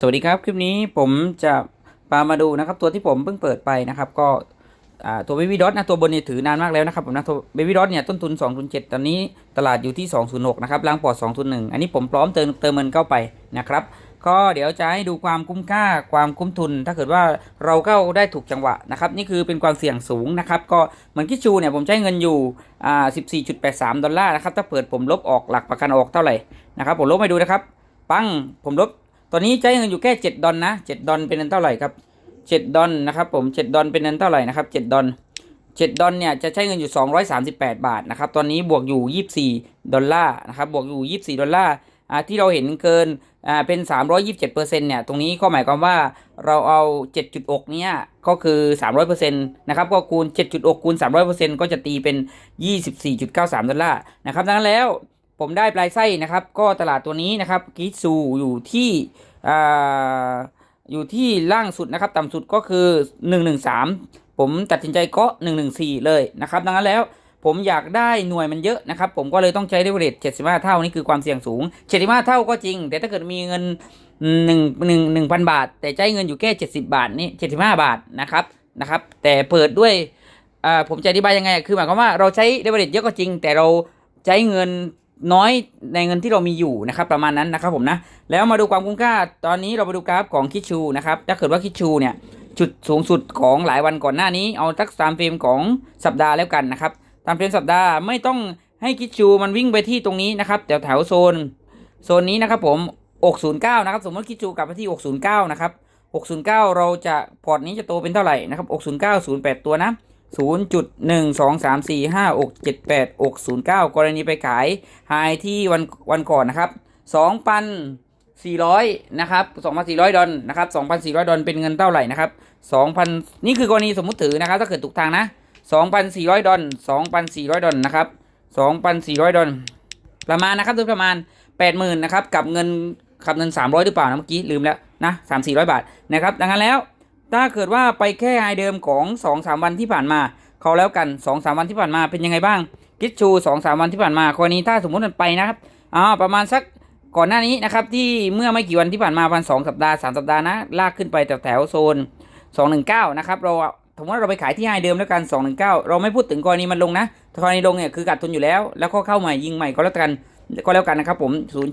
สวัสดีครับ คลิปนี้ผมจะพามาดูนะครับตัวที่ผมเพิ่งเปิดไปนะครับ ก็ตัว Baby Dot นะตัวบนเนี่ยถือนานมากแล้วนะครับผมนะตัว Baby Dot เนี่ยต้นทุน 207 ตอนนี้ตลาดอยู่ที่ 206 นะครับล้างปอด 201 อันนี้ผมพร้อมเติมเติมเงินเข้าไปนะครับ ก็เดี๋ยวจะให้ดูความคุ้มค่าความคุ้มทุน ถ้าเกิดว่าเราเข้าได้ถูกจังหวะนะครับนี่คือเป็นความเสี่ยงสูงนะครับก็เหมือนคิชูเนี่ยผมใช้เงินอยู่อ่า14.83 ดอลลาร์นะครับถ้าเปิดผมลบออกหลักประกันออกเท่าไหร่นะครับผมลบไปดูนะครับปังผมลบ อนนี้ใช้เงินอยู่แค่เจ็ดดอลนะเจ็ดดอลเป็นเงินเท่าไหร่ครับเจ็ดดอลนะครับผมเจ็ดดอลเป็นเงินเท่าไหร่นะครับเจ็ดดอลเจ็ดดอลเนี่ยจะใช้เงินอยู่สองร้อยสามสิบแปดบาทนะครับ ตอนนี้บวกอยู่ยี่สิบสี่ดอลลาร์นะครับ บวกอยู่ยี่สิบสี่ดอลลาร์อ่าที่เราเห็นเกินอ่าเป็นสามร้อยยี่สิบเจ็ดเปอร์เซ็นต์เนี่ย ตรงนี้ก็หมายความว่าเราเอาเจ็ดจุดอกเนี่ย ก็คือสามร้อยเปอร์เซ็นต์นะครับ ก็คูณเจ็ดจุดอกคูณสามร้อยเปอร์เซ็นต์ก็จะตีเป็นยี่สิบสี่จุดเก้าสามดอลลาร์นะครับ ดังนั้นแล้ว ผมได้ปลายไส้นะครับ ก็ตลาดตัวนี้นะครับกิซูอยู่ที่อ่าอยู่ที่ล่างสุดนะครับ ต่ำสุดก็คือ 113 ผมตัดสินใจก็ 114 เลยนะครับ ดังนั้นแล้วผมอยากได้หน่วยมันเยอะนะครับ ผมก็เลยต้องใช้เดเวอเรจ75 เท่านี่คือความเสี่ยงสูง 75 เท่าก็จริง แต่ถ้าเกิดมีเงิน1 1 1,000บาท แต่ใช้เงินอยู่แค่ 70 บาทนี่75 บาทนะครับนะครับ แต่เปิดด้วยอ่าผมจะอธิบายยังไง คือหมายความว่าเราใช้เดเวอเรจเยอะก็จริง แต่เราใช้เงิน น้อยในเงินที่เรามีอยู่นะครับประมาณนั้นนะครับผมนะแล้วมาดูความคุ้มค่าตอนนี้เราไปดูกราฟของคิชูนะครับถ้าเกิดว่าคิชูเนี่ยจุดสูงสุดของหลายวันก่อนหน้านี้เอาทักตามเฟรมของสัปดาห์แล้วกันนะครับตามเฟรมสัปดาห์ไม่ต้องให้คิชูมันวิ่งไปที่ตรงนี้นะครับแถวแถวโซนโซนนี้นะครับผมอก09นะครับสมมติคิชูกลับไปที่อก09นะครับ609 เราจะพอร์ตนี้จะโตเป็นเท่าไหร่นะครับอก09 08 ตัวนะ ศูนย์จุดหนึ่งสองสามสี่ห้าอกรณีไปขายไฮที่วันวันก่อนนะครับสองพันะครับสองพันสี่ร้อยดอลนะครับสองพันสี่ร้อยดอลเป็นเงินเท่าไหร่นะครับสองพันนี่คือกรณีสมมุติถือนะครับ ถ้าเกิดถูกทางนะสองพันสี่ร้อยดอลสองพันสี่ร้อยดอลนะครับสองพันสี่ร้อยดอลประมาณนะครับโดยประมาณแปดหมื่นะครับ กับเงินกับเงินสามร้อยหรือเปล่านะเมื่อกี้ลืมแล้วนะสามสี่ร้อยบาทนะครับ ดังนั้นแล้ว ถ้าเกิดว่าไปแค่ไฮเดิมของ2อสวันที่ผ่านมาเขาแล้วกัน2อสวันที่ผ่านมาเป็นยังไงบ้างกิชชู2อสวันที่ผ่านมากรณีถ้าสมมติมันไปนะครับอ่าประมาณสักก่อนหน้านี้นะครับที่เมื่อไม่กี่วันที่ผ่านมาประมาณสองสัปดาห์สามสัปดาห์นะลากขึ้นไปแถวแถวโซน 219 นะครับเราสมมติว่าเราไปขายที่ไฮเดิมแล้วกัน 219 เราไม่พูดถึงกรณีมันลงนะกรณีลงเนี่ยคือขาดทุนอยู่แล้ว แล้วก็เข้าใหม่ยิงใหม่ก็แล้วกันก็แล้วกันนะครับผม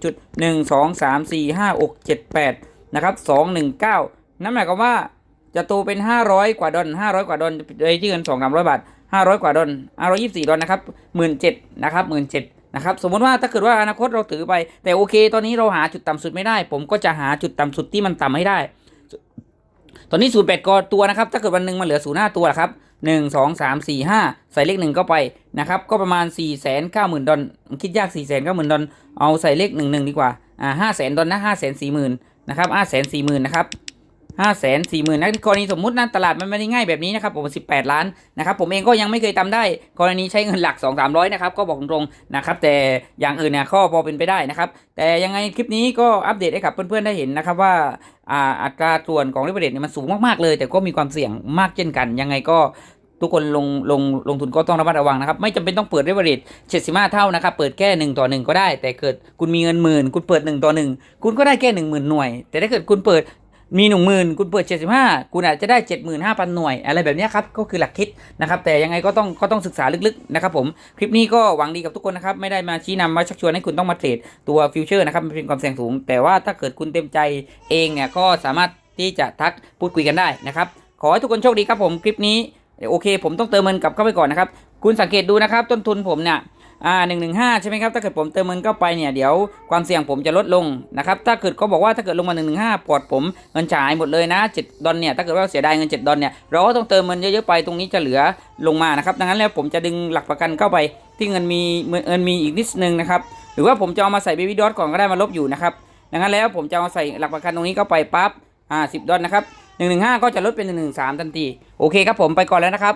0.1 2 3 4 5 6 7 8 นะครับ 219 นั่นหมายความว่า จะโตเป็น 500 กว่าดอล500 กว่าดอลโดยที่เงิน2 300 บาท 500 กว่าดอล524 ดอลนะครับ17,000นะครับ17,000นะครับ สมมติว่าถ้าเกิดว่าอนาคตเราถือไป แต่โอเค ตอนนี้เราหาจุดต่ำสุดไม่ได้ ผมก็จะหาจุดต่ำสุดที่มันต่ำให้ได้ ตอนนี้08ก็ตัวนะครับ ถ้าเกิดวันหนึ่งมันเหลือ05ตัวละครับ1 2 3 4 5ใส่เลขหนึ่งเข้าไปนะครับ ก็ประมาณ4 9 0 0 0 0ดอลคิดยาก4 9 0 0 0 0ดอลเอาใส่เลขหนึ่งหนึ่งดีกว่า อ่า5 0 0 0 0ดอลนะ5 4 0 0 0 0นะครับ5 4 0 0 0 0นะครับ ห้าแสนสี่หมื่นนะกรณีสมมุตินะตลาดมันไม่ได้ง่ายแบบนี้นะครับผมสิบแปดล้านนะครับผมเองก็ยังไม่เคยทำได้ กรณีใช้เงินหลักสองสามร้อยนะครับก็บอกตรงๆนะครับแต่อย่างอื่นเนี่ยข้อพอเป็นไปได้นะครับแต่ยังไงคลิปนี้ก็อัปเดตให้กับเพื่อนๆได้เห็นนะครับว่าอ่าอัตราส่วนของริบเดตเนี่ยมันสูงมากๆเลย แต่ก็มีความเสี่ยงมากเช่นกัน ยังไงก็ทุกคนลงลงลงทุนก็ต้องระมัดระวังนะครับ ไม่จำเป็นต้องเปิดเรเวอเรทเจ็ดสิบห้าเท่านะครับ เปิดแค่หนึ่งต่อหนึ่งก็ได้ แต่เกิดคุณมีเงินหมื่น คุณเปิดหนึ่งต่อหนึ่งคุณก็ได้แค่หนึ่งหมื่นหน่วย แต่ถ้าเกิดคุณเปิด มีหนึ่งหมื่นคุณเปิด 75 คุณอาจจะได้ 75,000 หน่วย อะไรแบบนี้ครับก็คือหลักคิดนะครับ แต่ยังไงก็ต้องก็ต้องศึกษาลึกๆนะครับผมคลิปนี้ก็หวังดีกับทุกคนนะครับ ไม่ได้มาชี้นำมาชักชวนให้คุณต้องมาเทรดตัวฟิวเจอร์นะครับมันเป็นความเสี่ยงสูง แต่ว่าถ้าเกิดคุณเต็มใจเองเนี่ยก็สามารถที่จะทักพูดคุยกันได้นะครับขอให้ทุกคนโชคดีครับผมคลิปนี้โอเค ผมต้องเติมเงินกลับเข้าไปก่อนนะครับ คุณสังเกตดูนะครับต้นทุนผมเนี่ยอ่าหนึ่งหนึ่งห้าใช่ไหมครับถ้าเกิดผมเติมเงินเข้าไปเนี่ยเดี๋ยวความเสี่ยงผมจะลดลงนะครับถ้าเกิดเขาบอกว่าถ้าเกิดลงมาหนึ่งหนึ่งห้าปลอดผมเงินจ่ายหมดเลยนะเจ็ดดอลเนี่ยถ้าเกิดว่าเสียดายเงินเจ็ดดอลเนี่ยเราก็ต้องเติมเงินเยอะๆไปตรงนี้จะเหลือลงมานะครับดังนั้นแล้วผมจะดึงหลักประกันเข้าไป ที่เงินมีเงินมีอีกนิดนึงนะครับหรือว่าผมจะเอามาใส่เบบี้ดอทก่อนก็ได้มาลบอยู่นะครับดังนั้นแล้วผมจะเอาใส่หลักประกันตรงนี้เข้าไปปั๊บอ่าสิบดอลนะครับหนึ่งหนึ่งห้าก็จะลดเป็นหนึ่งหนึ่งสามทันทีโอเคครับผมไปก่อนแล้วนะครับ